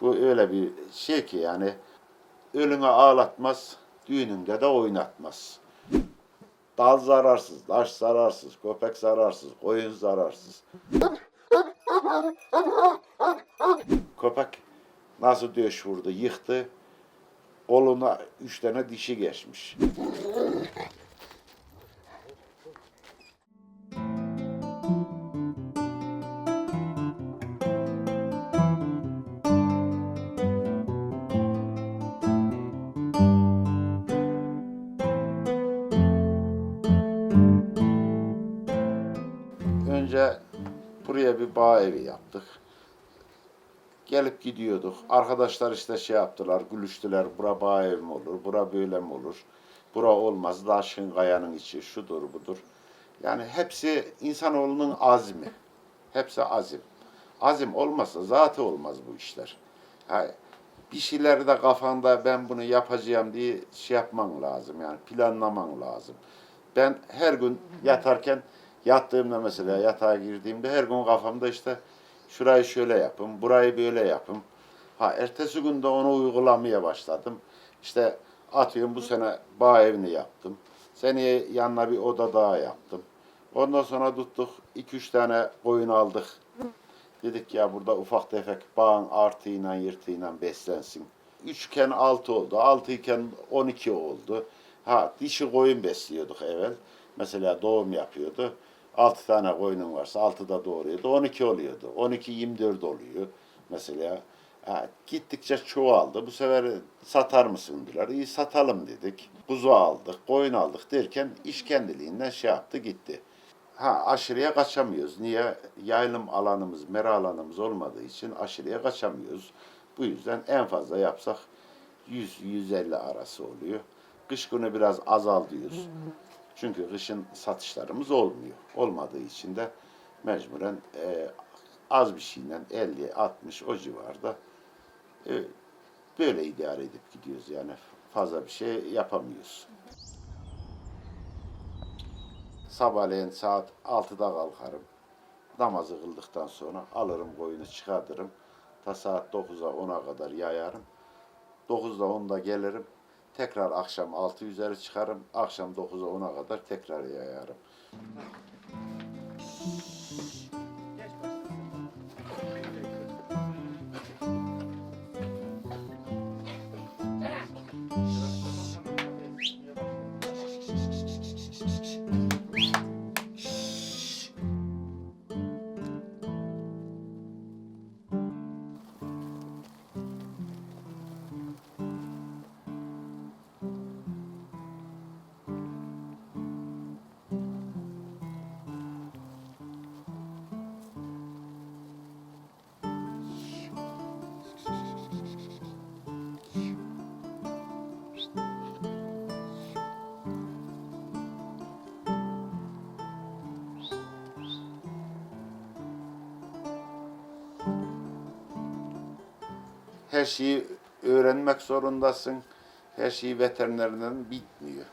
Bu öyle bir şey ki yani ölüne ağlatmaz, düğününde de oynatmaz. Dal zararsız, taş zararsız, köpek zararsız, koyun zararsız. Köpek nasıl döş vurdu, yıktı. Koluna üç tane dişi geçmiş. Önce buraya bir bağ evi yaptık. Gelip gidiyorduk. Arkadaşlar işte şey yaptılar, gülüştüler. Bura bağ evi mi olur, bura böyle mi olur? Bura olmaz, daşın kayanın içi, şudur budur. Yani hepsi insanoğlunun azmi. Hepsi azim. Azim olmazsa zaten olmaz bu işler. Ha, bir şeyleri de kafanda ben bunu yapacağım diye şey yapman lazım. Yani planlaman lazım. Ben her gün yatarken yattığımda mesela yatağa girdiğimde her gün kafamda işte şurayı şöyle yapın, burayı böyle yapın. Ha ertesi günde onu uygulamaya başladım. İşte atıyorum bu sene bağ evini yaptım. Seneye yanına bir oda daha yaptım. Ondan sonra tuttuk 2-3 tane koyun aldık. Dedik ya burada ufak tefek bağın artıyla yırtıyla beslensin. Üçken altı oldu, altı iken on iki oldu. Ha dişi koyun besliyorduk evvel. Mesela doğum yapıyordu. Altı tane koyunun varsa altı da doğuruyordu. On iki oluyordu. On iki yirmi dört oluyor mesela. Ha, gittikçe çoğaldı. Bu sefer satar mısın dediler. İyi satalım dedik. Kuzu aldık, koyun aldık derken iş kendiliğinden şey yaptı gitti. Ha aşırıya kaçamıyoruz. Niye? Yaylım alanımız, mera alanımız olmadığı için aşırıya kaçamıyoruz. Bu yüzden en fazla yapsak 100-150 arası oluyor. Kış günü biraz azaltıyoruz. Çünkü kışın satışlarımız olmuyor. Olmadığı için de mecburen e, az bir şeyle 50-60 o civarda e, böyle idare edip gidiyoruz yani. Fazla bir şey yapamıyoruz. Sabahleyin saat 6'da kalkarım. Namazı kıldıktan sonra alırım koyunu çıkartırım. Ta saat 9'a 10'a kadar yayarım. 9'da 10'da gelirim. Tekrar akşam 6 üzeri çıkarım. Akşam 9'a 10'a kadar tekrar yayarım. Her şeyi öğrenmek zorundasın. Her şeyi veterinerden bitmiyor.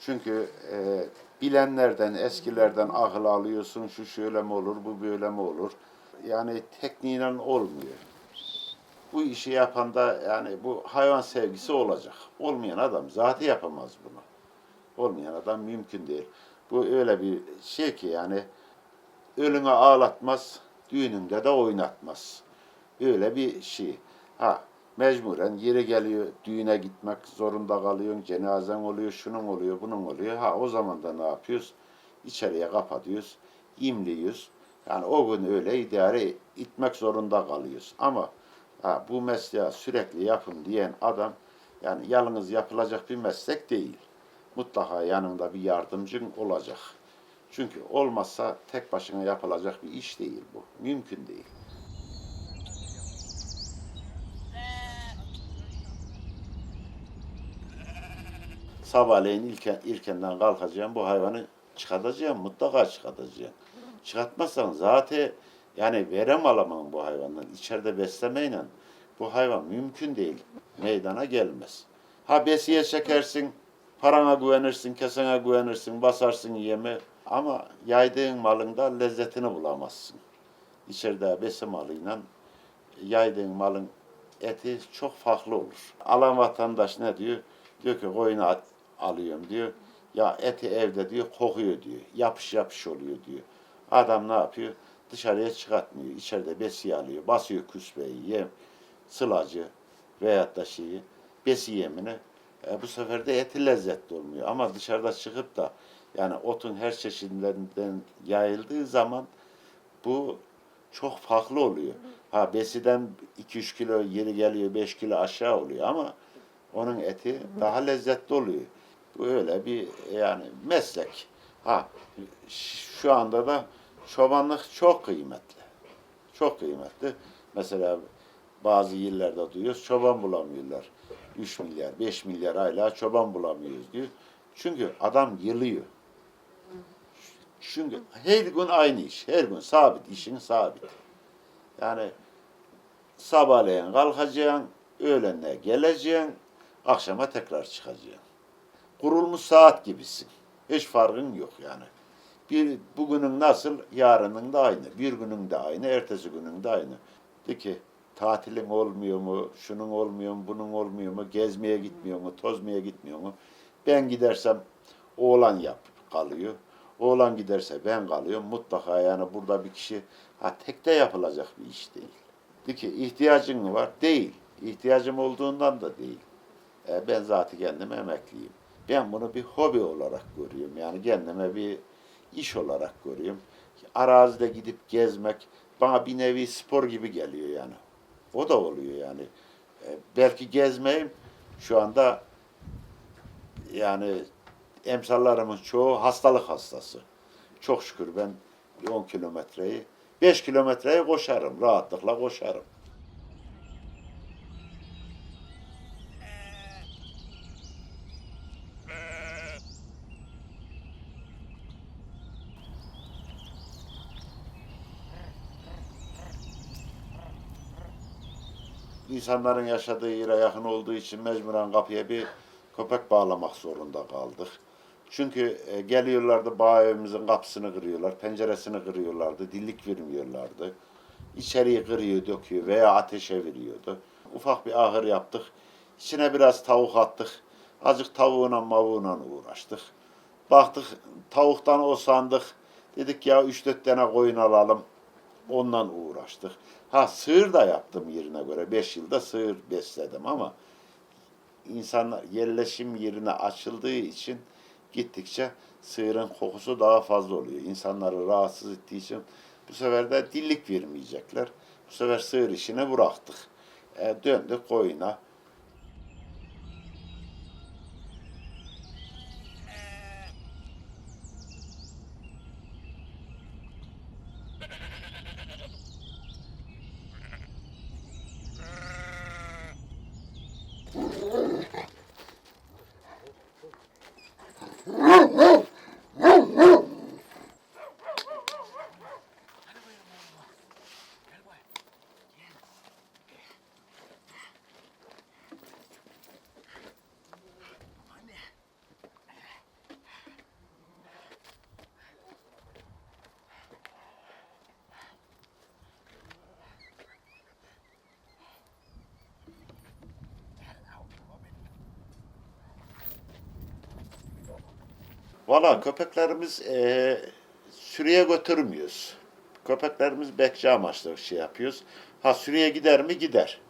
Çünkü e, bilenlerden, eskilerden akıl alıyorsun. Şu şöyle mi olur, bu böyle mi olur? Yani tekniğiyle olmuyor. Bu işi yapan da yani bu hayvan sevgisi olacak. Olmayan adam zaten yapamaz bunu. Olmayan adam mümkün değil. Bu öyle bir şey ki yani ölüne ağlatmaz, düğününde de oynatmaz. Öyle bir şey. Ha mecburen yeri geliyor düğüne gitmek zorunda kalıyorsun. Cenazen oluyor, şunun oluyor, bunun oluyor. Ha o zaman da ne yapıyoruz? İçeriye kapatıyoruz, imliyoruz. Yani o gün öyle idare etmek zorunda kalıyoruz. Ama ha, bu mesleği sürekli yapın diyen adam yani yalnız yapılacak bir meslek değil. Mutlaka yanında bir yardımcın olacak. Çünkü olmazsa tek başına yapılacak bir iş değil bu. Mümkün değil. Sabahleyin ilken, ilkenden kalkacağım, bu hayvanı çıkartacağım, mutlaka çıkartacağım. Çıkartmazsan zaten yani verem alamam bu hayvandan. İçeride beslemeyle bu hayvan mümkün değil. Meydana gelmez. Ha besiye çekersin, parana güvenirsin, kesene güvenirsin, basarsın yeme. Ama yaydığın malında lezzetini bulamazsın. İçeride besi malıyla yaydığın malın eti çok farklı olur. Alan vatandaş ne diyor? Diyor ki koyunu at- alıyorum diyor. Ya eti evde diyor kokuyor diyor. Yapış yapış oluyor diyor. Adam ne yapıyor? Dışarıya çıkartmıyor. İçeride besiyi alıyor. Basıyor küsbeyi, yem, sılacı veyahut da şeyi, besi yemini. E, bu sefer de eti lezzetli olmuyor. Ama dışarıda çıkıp da yani otun her çeşitlerinden yayıldığı zaman bu çok farklı oluyor. Ha besiden 2-3 kilo yeri geliyor 5 kilo aşağı oluyor ama onun eti daha lezzetli oluyor. Bu öyle bir yani meslek. Ha şu anda da çobanlık çok kıymetli. Çok kıymetli. Mesela bazı yerlerde duyuyoruz çoban bulamıyorlar. 3 milyar, 5 milyar aylığa çoban bulamıyoruz diyor. Çünkü adam yılıyor. Çünkü her gün aynı iş. Her gün sabit. işin sabit. Yani sabahleyin kalkacaksın, öğlenle geleceksin, akşama tekrar çıkacaksın. Kurulmuş saat gibisin. Hiç farkın yok yani. Bir bugünün nasıl, yarının da aynı. Bir günün de aynı, ertesi günün de aynı. De ki tatilin olmuyor mu, şunun olmuyor mu, bunun olmuyor mu, gezmeye gitmiyor mu, tozmaya gitmiyor mu? Ben gidersem oğlan yap kalıyor. Oğlan giderse ben kalıyorum. Mutlaka yani burada bir kişi ha tekte yapılacak bir iş değil. De ki ihtiyacın var? Değil. İhtiyacım olduğundan da değil. E, ben zaten kendim emekliyim. Ben bunu bir hobi olarak görüyorum. Yani kendime bir iş olarak görüyorum. Arazide gidip gezmek bana bir nevi spor gibi geliyor yani. O da oluyor yani. E, belki gezmeyim şu anda yani emsallarımın çoğu hastalık hastası. Çok şükür ben 10 kilometreyi 5 kilometreyi koşarım. Rahatlıkla koşarım. İnsanların yaşadığı yere yakın olduğu için mecburen kapıya bir köpek bağlamak zorunda kaldık. Çünkü e, geliyorlardı bağ evimizin kapısını kırıyorlar, penceresini kırıyorlardı, dillik vermiyorlardı. İçeriği kırıyor, döküyor veya ateşe veriyordu. Ufak bir ahır yaptık. İçine biraz tavuk attık. Azıcık tavuğuna mavuğuna uğraştık. Baktık tavuktan o sandık. Dedik ya 3-4 tane koyun alalım. Ondan uğraştık. Ha sığır da yaptım yerine göre. 5 yılda sığır besledim ama insanlar yerleşim yerine açıldığı için gittikçe sığırın kokusu daha fazla oluyor. İnsanları rahatsız ettiği için bu sefer de dillik vermeyecekler. Bu sefer sığır işini bıraktık. E, döndük koyuna. Valla köpeklerimiz e, sürüye götürmüyoruz. Köpeklerimiz bekçi amaçlı şey yapıyoruz. Ha sürüye gider mi? Gider.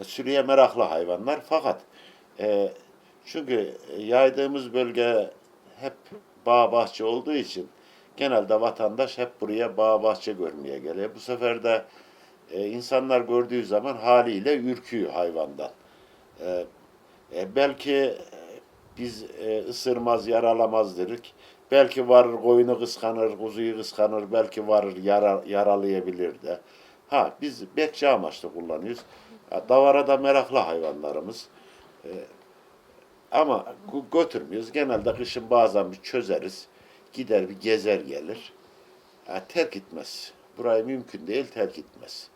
E, sürüye meraklı hayvanlar. Fakat e, çünkü yaydığımız bölge hep bağ bahçe olduğu için genelde vatandaş hep buraya bağ bahçe görmeye geliyor. Bu sefer de e, insanlar gördüğü zaman haliyle ürküyor hayvandan. E, e, belki biz e, ısırmaz, yaralamaz dedik. Belki varır koyunu kıskanır, kuzuyu kıskanır, belki varır yara, yaralayabilir de. Ha biz bekçi amaçlı kullanıyoruz. Davara da meraklı hayvanlarımız. E, ama gö- götürmüyoruz. Genelde kışın bazen bir çözeriz. Gider bir gezer gelir. Ha, terk etmez. Burayı mümkün değil terk etmez.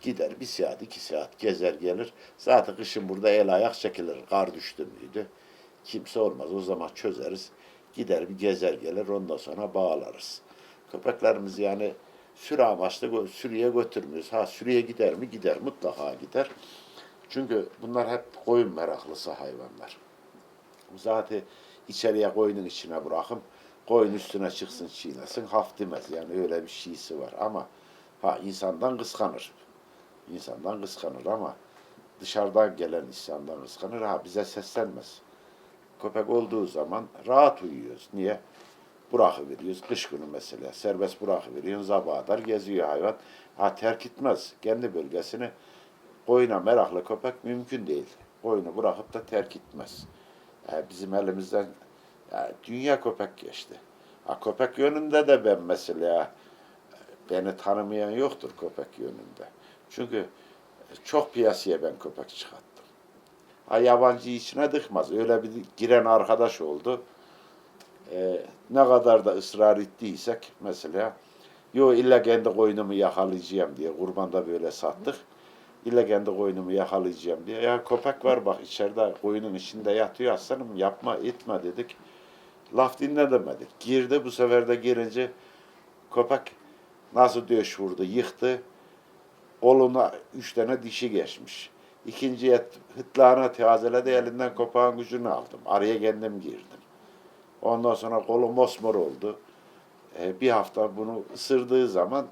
Gider bir saat, iki saat gezer gelir. Zaten kışın burada el ayak çekilir. Kar düştü müydü? Kimse olmaz. O zaman çözeriz. Gider bir gezer gelir ondan sonra bağlarız. Köpeklerimiz yani sürü amaçlı sürüye götürmüyoruz. Ha sürüye gider mi? Gider. Mutlaka gider. Çünkü bunlar hep koyun meraklısı hayvanlar. Zaten içeriye koyunun içine bırakın. Koyun üstüne çıksın çiğnesin. Haf demez. Yani öyle bir şeysi var. Ama ha insandan kıskanır. İnsandan kıskanır ama dışarıdan gelen insandan kıskanır. Ha bize seslenmez. Köpek olduğu zaman rahat uyuyoruz. Niye? Bırakıveriyoruz. Kış günü mesela. Serbest bırakıveriyorsun. Sabaha kadar geziyor hayvan. Ha terk etmez. Kendi bölgesini koyuna meraklı köpek mümkün değil. Koyunu bırakıp da terk etmez. Yani bizim elimizden yani dünya köpek geçti. Ha, köpek yönünde de ben mesela beni tanımayan yoktur köpek yönünde. Çünkü çok piyasaya ben köpek çıkarttım. Ha, yabancı içine tıkmaz. Öyle bir giren arkadaş oldu. Ee, ne kadar da ısrar ettiysek mesela yo illa kendi koyunumu yakalayacağım diye kurbanda böyle sattık. İlla kendi koyunumu yakalayacağım diye. Ya köpek var bak içeride koyunun içinde yatıyor aslanım yapma etme dedik. Laf dinledemedik. Girdi bu sefer de girince köpek nasıl döş vurdu yıktı. Koluna üç tane dişi geçmiş. İkinciye hıtlağına tazeledi elinden köpeğin gücünü aldım. Araya kendim girdim. Ondan sonra kolum mosmor oldu. E, bir hafta bunu ısırdığı zaman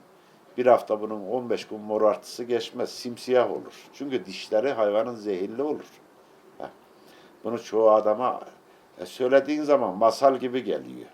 bir hafta bunun 15 gün morartısı geçmez. Simsiyah olur. Çünkü dişleri hayvanın zehirli olur. Heh. Bunu çoğu adama e, söylediğin zaman masal gibi geliyor.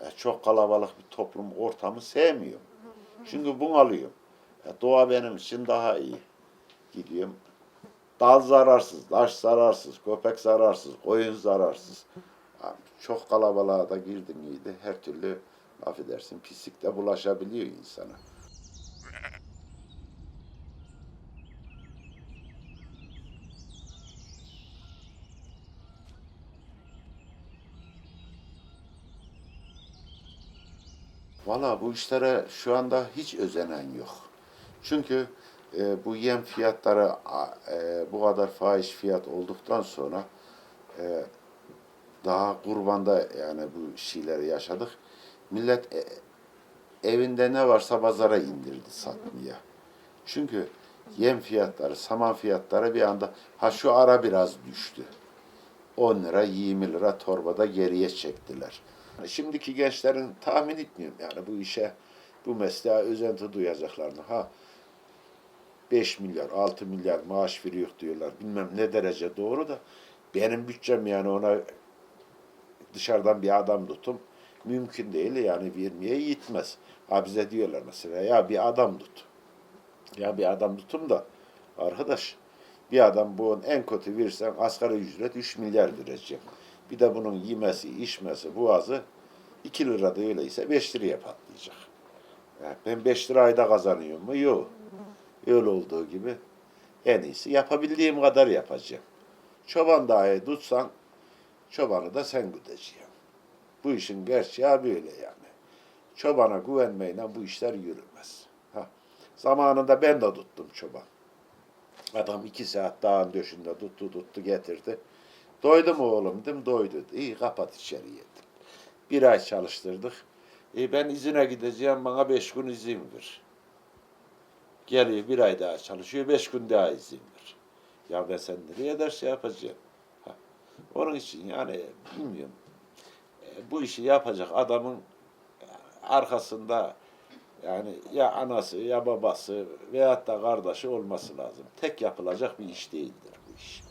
E, çok kalabalık bir toplum ortamı sevmiyorum. Çünkü bunalıyorum. E, doğa benim için daha iyi. Gidiyorum. Dal zararsız, taş zararsız, köpek zararsız, koyun zararsız. Abi, çok kalabalığa da girdin iyiydi. Her türlü affedersin pislik de bulaşabiliyor insana. Valla bu işlere şu anda hiç özenen yok. Çünkü e, bu yem fiyatları e, bu kadar fahiş fiyat olduktan sonra e, daha kurbanda yani bu şeyleri yaşadık. Millet e, evinde ne varsa pazara indirdi satmaya. Çünkü yem fiyatları, saman fiyatları bir anda ha şu ara biraz düştü. 10 lira, 20 lira torbada geriye çektiler. Şimdiki gençlerin tahmin etmiyorum yani bu işe, bu mesleğe özenti duyacaklarını. Ha 5 milyar, 6 milyar maaş veriyor diyorlar. Bilmem ne derece doğru da benim bütçem yani ona dışarıdan bir adam tutum mümkün değil yani vermeye yetmez. Ha bize diyorlar mesela ya bir adam tut. Ya bir adam tutum da arkadaş bir adam bunun en kötü versen asgari ücret 3 milyar verecek. Bir de bunun yemesi, içmesi, boğazı 2 lira da öyleyse 5 liraya patlayacak. Ya ben 5 lira ayda kazanıyorum mu? Yok. Öyle olduğu gibi en iyisi yapabildiğim kadar yapacağım. Çoban dahi tutsan çobanı da sen güdeceksin. Bu işin gerçeği böyle yani. Çobana güvenmeyle bu işler yürümez. Ha. Zamanında ben de tuttum çoban. Adam iki saat dağın döşünde tuttu tuttu getirdi. Doydu mu oğlum dedim doydu. İyi kapat içeriye dedim. Bir ay çalıştırdık. E ben izine gideceğim bana beş gün izin ver. Geliyor bir ay daha çalışıyor beş gün daha izin ver. Ya ben sen nereye ders yapacağım? Ha. Onun için yani bilmiyorum. E, bu işi yapacak adamın arkasında yani ya anası ya babası veyahut da kardeşi olması lazım. Tek yapılacak bir iş değildir bu iş.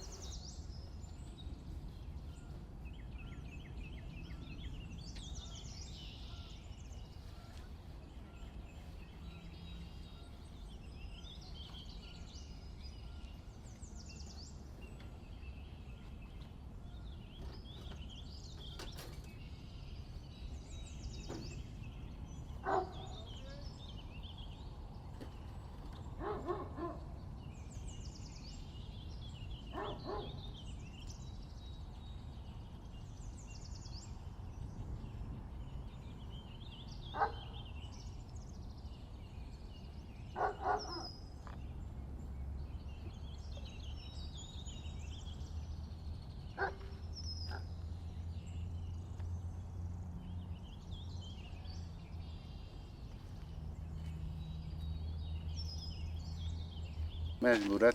Mecburen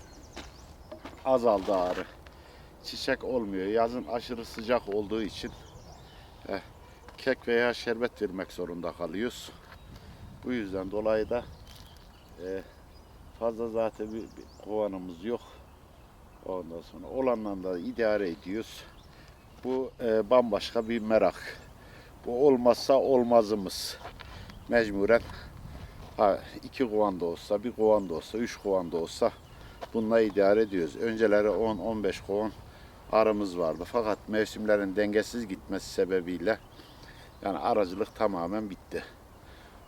azaldı ağrı. Çiçek olmuyor. Yazın aşırı sıcak olduğu için eh, kek veya şerbet vermek zorunda kalıyoruz. Bu yüzden dolayı da eh, fazla zaten bir, bir kovanımız yok. Ondan sonra olanla da idare ediyoruz. Bu eh, bambaşka bir merak. Bu olmazsa olmazımız. Mecburen ha, iki kovan da olsa, bir kovan da olsa, üç kovan da olsa bununla idare ediyoruz. Önceleri 10-15 kovan arımız vardı. Fakat mevsimlerin dengesiz gitmesi sebebiyle yani aracılık tamamen bitti.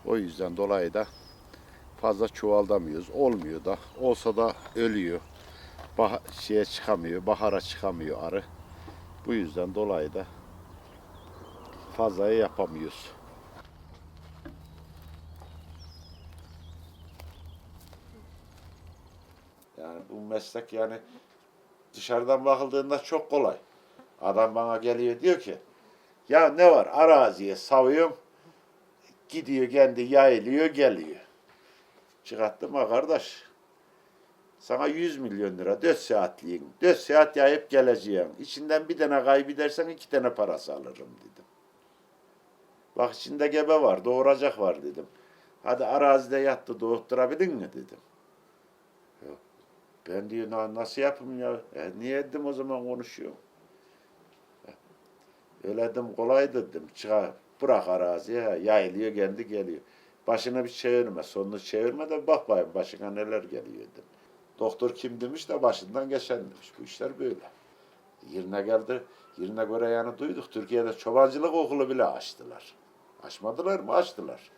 O yüzden dolayı da fazla çuvaldamıyoruz. Olmuyor da. Olsa da ölüyor. Bah şeye çıkamıyor, bahara çıkamıyor arı. Bu yüzden dolayı da fazlaya yapamıyoruz. Yani bu meslek yani dışarıdan bakıldığında çok kolay. Adam bana geliyor diyor ki ya ne var araziye savuyorum gidiyor kendi yayılıyor geliyor. Çıkarttım ha kardeş. Sana 100 milyon lira 4 saatliğin. 4 saat yayıp geleceğim. İçinden bir tane kaybedersen iki tane parası alırım dedim. Bak içinde gebe var, doğuracak var dedim. Hadi arazide yattı doğurtturabildin mi dedim. Ben diyor "Na- nasıl yapayım ya? E, niye dedim o zaman konuşuyorum. E, Öyle dedim kolay dedim. Çıkar, bırak araziye yayılıyor kendi geliyor. Başına bir çevirme, sonunu çevirme de bak bayım başına neler geliyor dedim. Doktor kim demiş de başından geçen demiş. Bu işler böyle. Yerine geldi. Yerine göre yani duyduk. Türkiye'de çobancılık okulu bile açtılar. Açmadılar mı? Açtılar.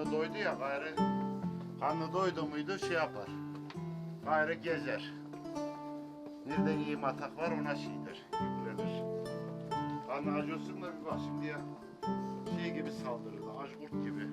Karnı doydu ya gayrı. Karnı doydu muydu şey yapar. Gayrı gezer. Nerede iyi matak var ona şeydir. Yüklenir. Karnı acıyorsun da bir bak şimdi ya. Şey gibi saldırır. Aç kurt gibi.